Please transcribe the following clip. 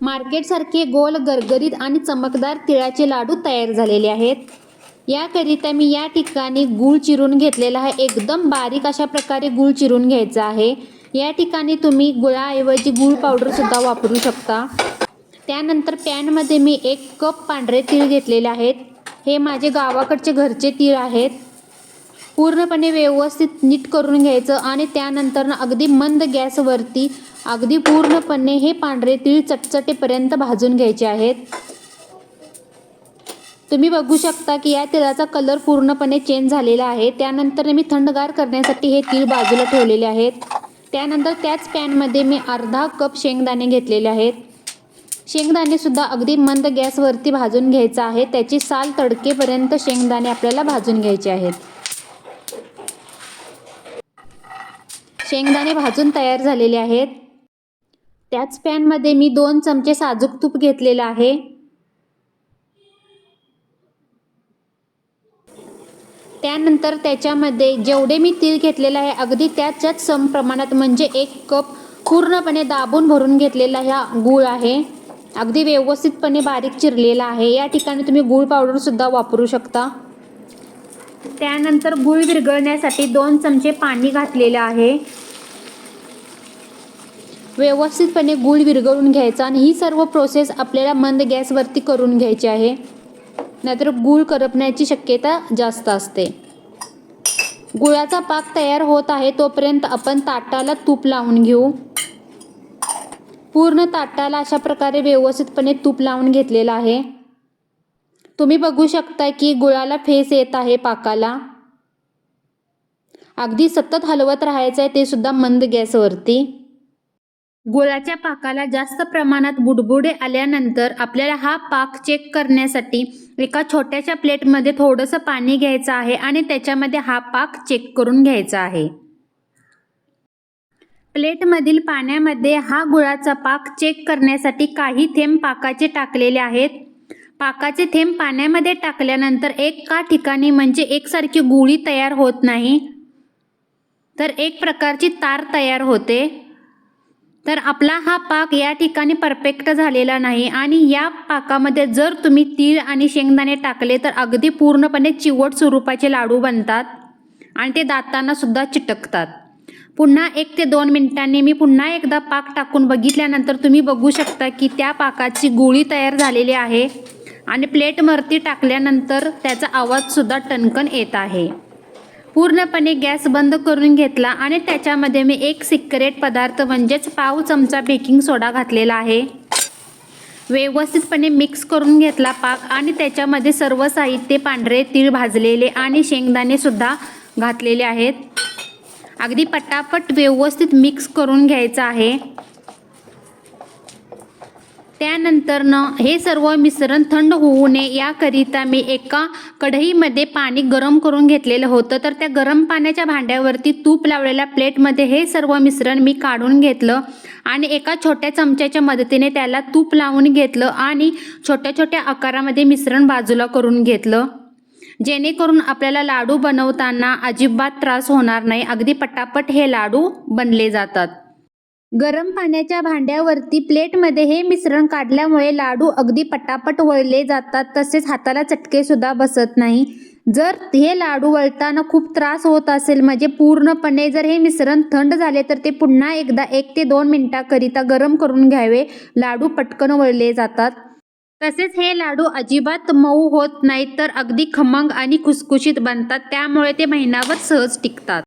मार्केटसारखे गोल गरगरीत आणि चमकदार तिळाचे लाडू तयार झालेले आहेत. याकरिता मी या ठिकाणी गूळ चिरून घेतलेला आहे एकदम बारीक अशा प्रकारे गूळ चिरून घ्यायचा आहे. या ठिकाणी तुम्ही गुळाऐवजी गूळ पावडरसुद्धा वापरू शकता. त्यानंतर पॅनमध्ये मी एक कप पांढरे तीळ घेतलेले आहेत. हे माझे गावाकडचे घरचे तीळ आहेत. पूर्णपणे व्यवस्थित नीट करून घ्यायचं आणि त्यानंतर अगदी मंद गॅसवरती अगदी पूर्णपणे हे पांढरे तीळ चटचटेपर्यंत भाजून घ्यायचे आहेत. तुम्ही बघू शकता की या तेलाचा कलर पूर्णपणे चेंज झालेला आहे. त्यानंतर मी थंडगार करण्यासाठी हे तीळ बाजूला ठेवलेले आहेत. त्यानंतर त्याच पॅनमध्ये मी अर्धा कप शेंगदाणे घेतलेले आहेत. शेंगदाणेसुद्धा अगदी मंद गॅसवरती भाजून घ्यायचं आहे. त्याची साल तडकेपर्यंत शेंगदाणे आपल्याला भाजून घ्यायचे आहेत. शेंगदाणे भाजून तयार झालेले आहेत. त्याच पॅनमध्ये मी दोन चमचे साजूक तूप घेतलेलं आहे. त्यानंतर त्याच्यामध्ये जेवढे मी तीळ घेतलेलं आहे अगदी त्याच्याच सम प्रमाणात म्हणजे एक कप पूर्णपणे दाबून भरून घेतलेला ह्या गूळ आहे. अगदी व्यवस्थितपणे बारीक चिरलेला आहे. या ठिकाणी तुम्ही गूळ पावडरसुद्धा वापरू शकता. त्यानंतर गूळ विरघळण्यासाठी दोन चमचे पाणी घातलेलं आहे. व्यवस्थितपणे गूळ विरघळून घ्यायचा आणि ही सर्व प्रोसेस आपल्याला मंद गॅसवरती करून घ्यायची आहे. नाहीतर गूळ करपण्याची शक्यता जास्त असते. गुळाचा पाक तयार होत आहे तोपर्यंत आपण ताटाला तूप लावून घेऊ. पूर्ण ताटाला अशा प्रकारे व्यवस्थितपणे तूप लावून घेतलेलं आहे. तुम्ही बघू शकता की गुळाला फेस येत आहे पाकाला. अगदी सतत हलवत राहायचं आहे ते सुद्धा मंद गॅसवरती. गुळाच्या पाकाला जास्त प्रमाणात बुडबुडे आल्यानंतर आपल्याला हा पाक चेक करण्यासाठी एका छोट्याशा प्लेटमध्ये थोडंसं पाणी घ्यायचं आहे आणि त्याच्यामध्ये हा पाक चेक करून घ्यायचा आहे. प्लेटमधील पाण्यामध्ये हा गुळाचा पाक चेक करण्यासाठी काही थेंब पाकाचे टाकलेले आहेत. पाकाचे थेंब पाण्यामध्ये टाकल्यानंतर एका ठिकाणी म्हणजे एकसारखी गुळी तयार होत नाही. तर एक प्रकारची तार तयार होते. तर आपला हा पाक या ठिकाणी परफेक्ट झालेला नाही आणि या पाकामध्ये जर तुम्ही तीळ आणि शेंगदाणे टाकले तर अगदी पूर्णपणे चिवट स्वरूपाचे लाडू बनतात आणि ते दातांना सुद्धा चिटकतात. पुन्हा एक ते दोन मिनिटांनी मी पुन्हा एकदा पाक टाकून बघितल्यानंतर तुम्ही बघू शकता की त्या पाकाची गोळी तयार झालेली आहे आणि प्लेटवरती टाकल्यानंतर त्याचा आवाजसुद्धा टणकन येत आहे. पूर्णपणे गॅस बंद करून घेतला आणि त्याच्यामध्ये मी एक सिक्रेट पदार्थ म्हणजेच पाव चमचा बेकिंग सोडा घातलेला आहे. व्यवस्थितपणे मिक्स करून घेतला पाक आणि त्याच्यामध्ये सर्व साहित्य पांढरे तीळ भाजलेले आणि शेंगदाणेसुद्धा घातलेले आहेत. अगदी पटापट व्यवस्थित मिक्स करून घ्यायचं आहे. त्यानंतरनं हे सर्व मिश्रण थंड होऊ नये याकरिता मी एका कढईमध्ये पाणी गरम करून घेतलेलं होतं. तर त्या गरम पाण्याच्या भांड्यावरती तूप लावलेल्या प्लेटमध्ये हे सर्व मिश्रण मी काढून घेतलं आणि एका छोट्या चमच्याच्या मदतीने त्याला तूप लावून घेतलं आणि छोट्या छोट्या आकारामध्ये मिश्रण बाजूला करून घेतलं. जेणेकरून आपल्याला लाडू बनवताना अजिबात त्रास होणार नाही. अगदी पटापट हे लाडू बनले जातात. गरम पाण्याच्या भांड्यावरती प्लेटमध्ये हे मिश्रण काढल्यामुळे लाडू अगदी पटापट वळले जातात तसेच हाताला चटके सुद्धा बसत नाही. जर हे लाडू वळताना खूप त्रास होत असेल म्हणजे पूर्णपणे जर हे मिश्रण थंड झाले तर ते पुन्हा एकदा एक ते दोन मिनिटाकरिता गरम करून घ्यावे. लाडू पटकन वळले जातात. तसेच हे लाडू अजिबात मऊ होत नाहीत तर अगदी खमंग आणि खुसखुशीत बनतात. त्यामुळे ते महिनाभर सहज टिकतात.